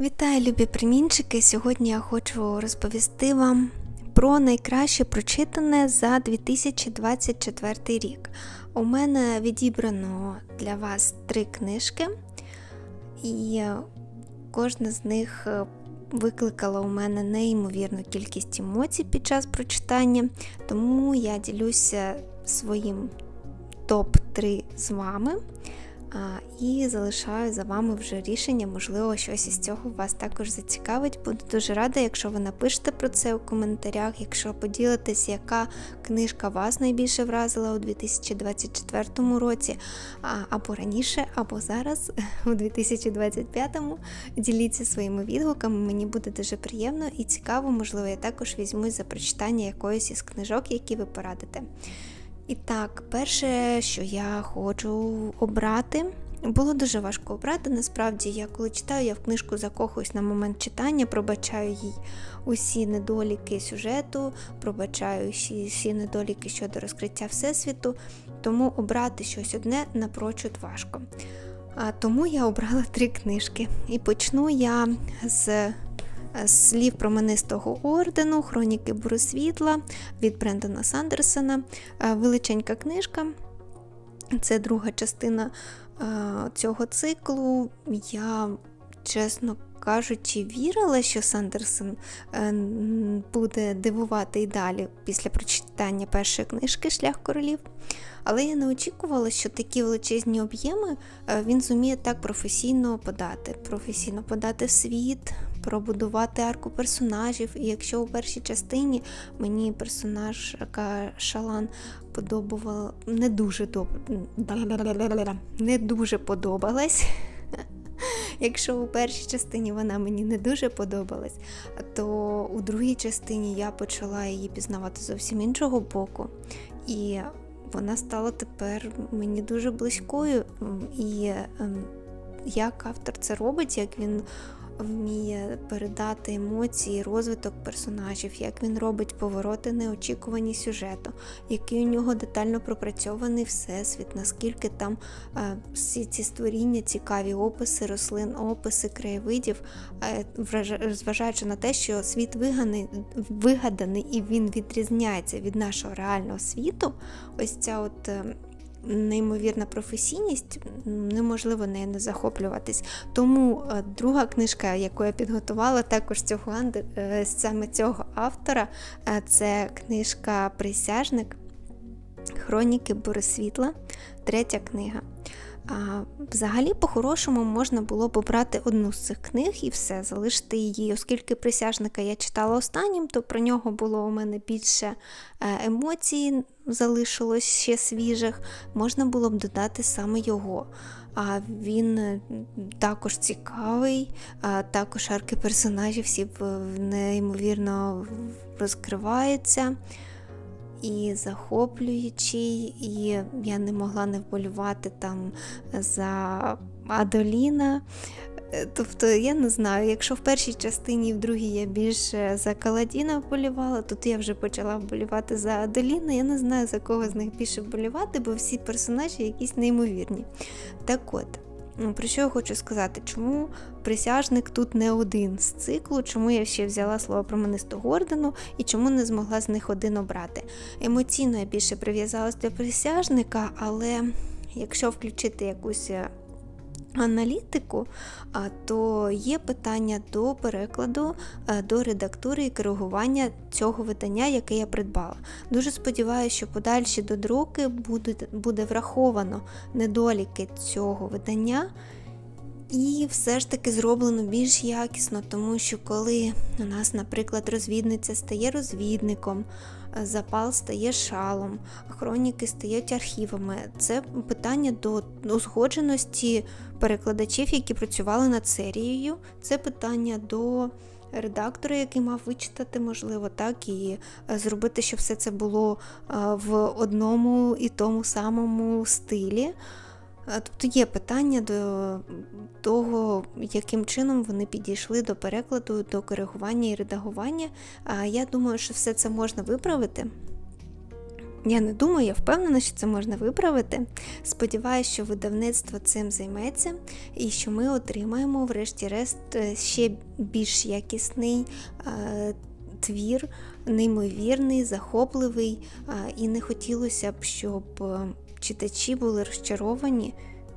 Вітаю, любі примінчики! Сьогодні я хочу розповісти вам про найкраще прочитане за 2024 рік. У мене відібрано для вас три книжки, і кожна з них е, викликала у мене неймовірну кількість емоцій під час прочитання, тому я ділюся своїм топ-3 з вами. І залишаю за вами вже рішення, можливо, щось із цього вас також зацікавить. Буду дуже рада, якщо ви напишете про це у коментарях, якщо поділитесь, яка книжка вас найбільше вразила у 2024 році, або раніше, або зараз, у 2025-му. Діліться своїми відгуками, мені буде дуже приємно і цікаво, можливо, я також візьмусь за прочитання якоїсь із книжок, які ви порадите. І так, перше, що я хочу обрати, було дуже важко обрати. Насправді, я коли читаю, я в книжку закохуюсь на момент читання, пробачаю їй усі недоліки сюжету, пробачаю всі, недоліки щодо розкриття Всесвіту, тому обрати щось одне напрочуд важко. А тому я обрала три книжки. І почну я з слів променистого ордену, Хроніки Буросвітла від Брендона Сандерсона. Е, величенька книжка. Це друга частина е, цього циклу. Я, чесно кажучи, вірила, що Сандерсон е, буде дивувати і далі після прочитання першої книжки Шлях королів. Але я не очікувала, що такі величезні об'єми він зуміє так професійно подати, професійно подати світ, пробудувати арку персонажів. І якщо у першій частині мені персонаж Шалан подобувала не дуже добре, не дуже подобалась. Якщо у першій частині вона мені не дуже подобалась, то у другій частині я почала її пізнавати зовсім іншого боку. І вона стала тепер мені дуже близькою. І ем, як автор це робить, як він вміє передати емоції, розвиток персонажів, як він робить повороти неочікувані сюжету, який у нього детально пропрацьований всесвіт, наскільки там е, всі ці створіння, цікаві описи, рослин, описи, краєвидів, е, зважаючи на те, що світ вигаданий, вигаданий і він відрізняється від нашого реального світу, ось ця от. Неймовірна професійність, неможливо нею не захоплюватись. Тому е, друга книжка, яку я підготувала, також цього е, саме цього автора, е, це книжка Присяжник Хроніки Борисвітла, третя книга. А, Взагалі, по-хорошому, можна було б обрати одну з цих книг і все, залишити її, оскільки присяжника я читала останнім, то про нього було у мене більше е, емоцій, залишилось ще свіжих, можна було б додати саме його. А він е, також цікавий, а також арки персонажів всі неймовірно розкриваються і захоплюючий, і я не могла не вболювати там за Адоліна. Е, тобто, я не знаю, якщо в першій частині в другій я більше за Каладіна вболівала, тут я вже почала вболівати за Адоліна. Я не знаю, за кого з них більше вболівати, бо всі персонажі якісь неймовірні. Так от. Ну, про що я хочу сказати? Чому присяжник тут не один з циклу, чому я ще взяла слово про променистого гордену і чому не змогла з них один обрати? Емоційно я більше прив'язалась до присяжника, але якщо включити якусь е, аналітику, то є питання до перекладу, до редактури і коригування цього видання, яке я придбала. Дуже сподіваюся, що подальші додруки буде, буде враховано недоліки цього видання. І все ж таки зроблено більш якісно, тому що коли у нас, наприклад, розвідниця стає розвідником, запал стає шалом, хроніки стають архівами. Це питання до узгодженості перекладачів, які працювали над серією. Це питання до редактора, який мав вичитати, можливо, так, і е, зробити, щоб все це було е, в одному і тому самому стилі. Тобто є питання до того, яким чином вони підійшли до перекладу, до коригування і редагування. Я думаю, що все це можна виправити. Я не думаю, я впевнена, що це можна виправити. Сподіваюся, що видавництво цим займеться і що ми отримаємо, врешті-решт, е, ще більш якісний е, твір, неймовірний, захопливий. е, і не хотілося б, щоб е, читачі були розчаровані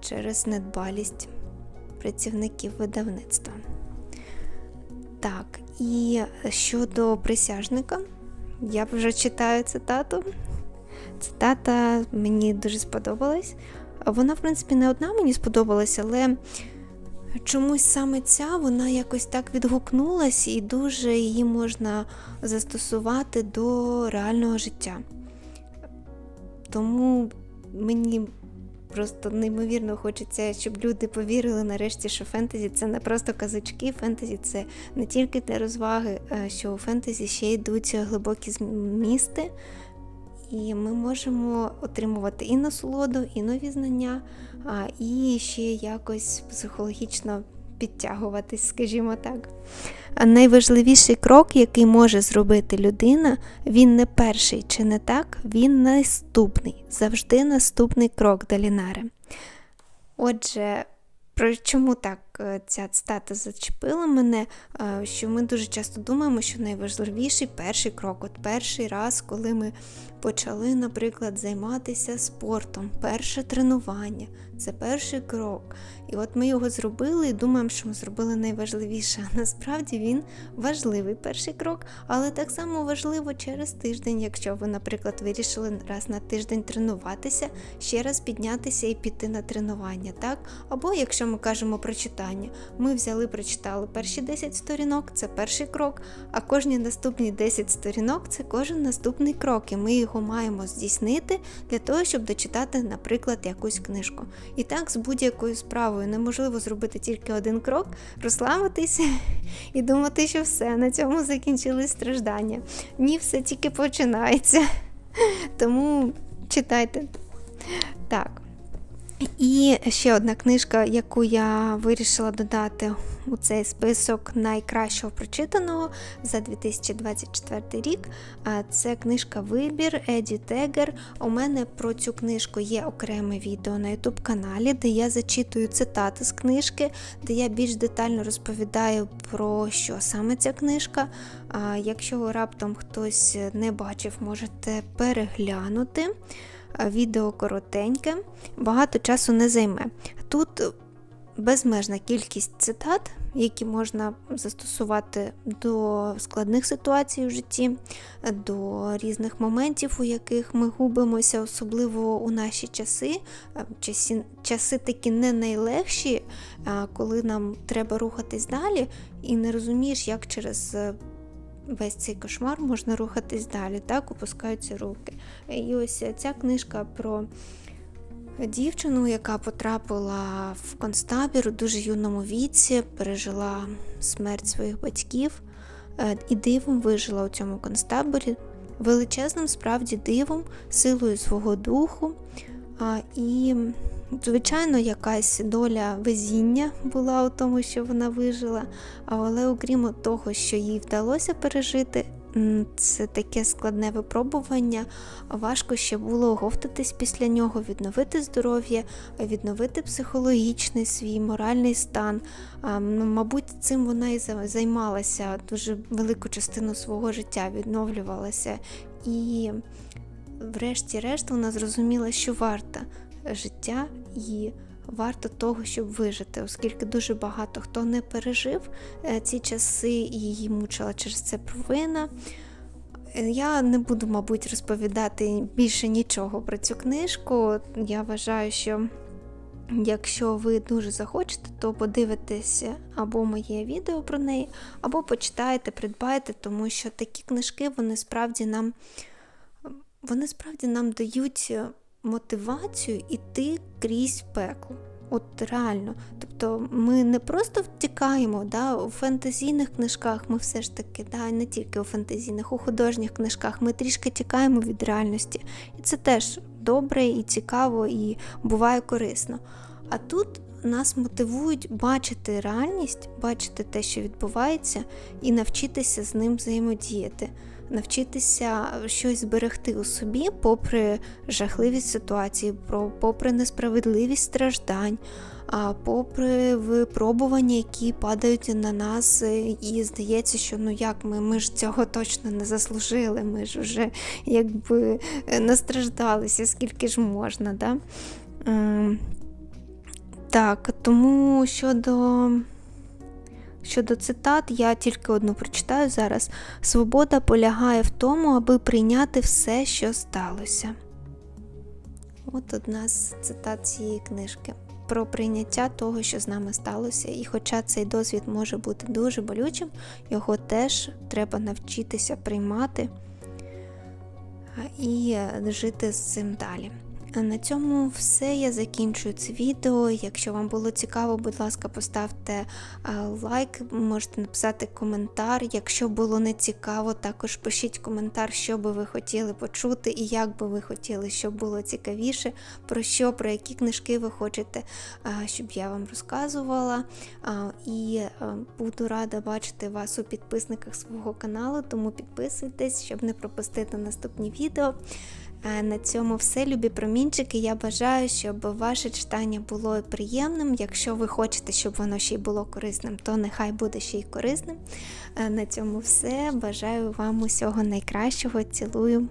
через недбалість працівників видавництва. Так, і щодо присяжника, я вже читаю цитату. Цитата мені дуже сподобалась. Вона, в принципі, не одна мені сподобалась, але чомусь саме ця вона якось так відгукнулась, і дуже її можна застосувати до реального життя. Тому мені просто неймовірно хочеться, щоб люди повірили нарешті, що фентезі це не просто казочки, фентезі це не тільки для розваги, що у фентезі ще йдуть глибокі змісти. І ми можемо отримувати і насолоду, і нові знання, і ще якось психологічно підтягуватись, скажімо так. Найважливіший крок, який може зробити людина, він не перший чи не так, він наступний, завжди наступний крок Далінари. Отже, про чому так е, ця цитата зачепила мене? Е, Що ми дуже часто думаємо, що найважливіший перший крок, от перший раз, коли ми почали, наприклад, займатися спортом, перше тренування, це перший крок. І от ми його зробили і думаємо, що ми зробили найважливіше. А насправді він важливий перший крок, але так само важливо через тиждень, якщо ви, наприклад, вирішили раз на тиждень тренуватися, ще раз піднятися і піти на тренування, так? Або якщо ми кажемо про читання, ми взяли, прочитали перші 10 сторінок, це перший крок, а кожні наступні 10 сторінок це кожен наступний крок, і ми його маємо здійснити для того, щоб дочитати, наприклад, якусь книжку. І так з будь-якою справою неможливо зробити тільки один крок, розслабитися і думати, що все, на цьому закінчились страждання. Ні, все тільки починається. Тому читайте. Так. І ще одна книжка, яку я вирішила додати у цей список найкращого прочитаного за 2024 рік. Це книжка Вибір Еді Тегер. У мене про цю книжку є окреме відео на YouTube каналі, де я зачитую цитати з книжки, де я більш детально розповідаю про що саме ця книжка. Якщо раптом хтось не бачив, можете переглянути. Відео коротеньке, багато часу не займе. Тут безмежна кількість цитат, які можна застосувати до складних ситуацій в житті, до різних моментів, у яких ми губимося, особливо у наші часи. Часи, часи такі не найлегші, коли нам треба рухатись далі, і не розумієш, як через весь цей кошмар можна рухатись далі, так, опускаються руки. І ось ця книжка про дівчину, яка потрапила в концтабір у дуже юному віці, пережила смерть своїх батьків е, і дивом вижила у цьому концтаборі, величезним справді дивом, силою свого духу. І Звичайно, якась доля везіння була у тому, що вона вижила, але окрім того, що їй вдалося пережити, це таке складне випробування. Важко ще було оговтатись після нього, відновити здоров'я, відновити психологічний свій моральний стан. Мабуть, цим вона і займалася дуже велику частину свого життя, відновлювалася. І, врешті-решт, вона зрозуміла, що варта життя і варто того, щоб вижити, оскільки дуже багато хто не пережив е, ці часи і її мучила через це провина. Е, я не буду, мабуть, розповідати більше нічого про цю книжку. Я вважаю, що якщо ви дуже захочете, то подивитеся або моє відео про неї, або почитаєте, придбаєте, тому що такі книжки вони справді нам вони справді нам дають мотивацію йти крізь пекло. От реально. Тобто ми не просто втікаємо да, у фентезійних книжках, ми все ж таки, да, не тільки у фентезійних, у художніх книжках, ми трішки тікаємо від реальності. І це теж добре і цікаво, і буває корисно. А тут нас мотивують бачити реальність, бачити те, що відбувається, і навчитися з ним взаємодіяти. Навчитися щось зберегти у собі, попри жахливість ситуації, попри несправедливість страждань, попри випробування, які падають на нас, і здається, що ну як ми, ми ж цього точно не заслужили, ми ж вже якби е, настраждалися, скільки ж можна. Да? Ем, Так, тому щодо. Щодо цитат, я тільки одну прочитаю зараз. Свобода полягає в тому, аби прийняти все, що сталося. От одна з цитат цієї книжки. Про прийняття того, що з нами сталося. І хоча цей досвід може бути дуже болючим, його теж треба навчитися приймати і жити з цим далі. На цьому все. Я закінчую це відео. Якщо вам було цікаво, будь ласка, поставте лайк, можете написати коментар. Якщо було не цікаво, також пишіть коментар, що би ви хотіли почути і як би ви хотіли, щоб було цікавіше, про що, про які книжки ви хочете, щоб я вам розказувала. І буду рада бачити вас у підписниках свого каналу, тому підписуйтесь, щоб не пропустити наступні відео. На цьому все, любі промінчики. Я бажаю, щоб ваше читання було приємним. Якщо ви хочете, щоб воно ще й було корисним, то нехай буде ще й корисним. Е, На цьому все. Бажаю вам усього найкращого. Цілую.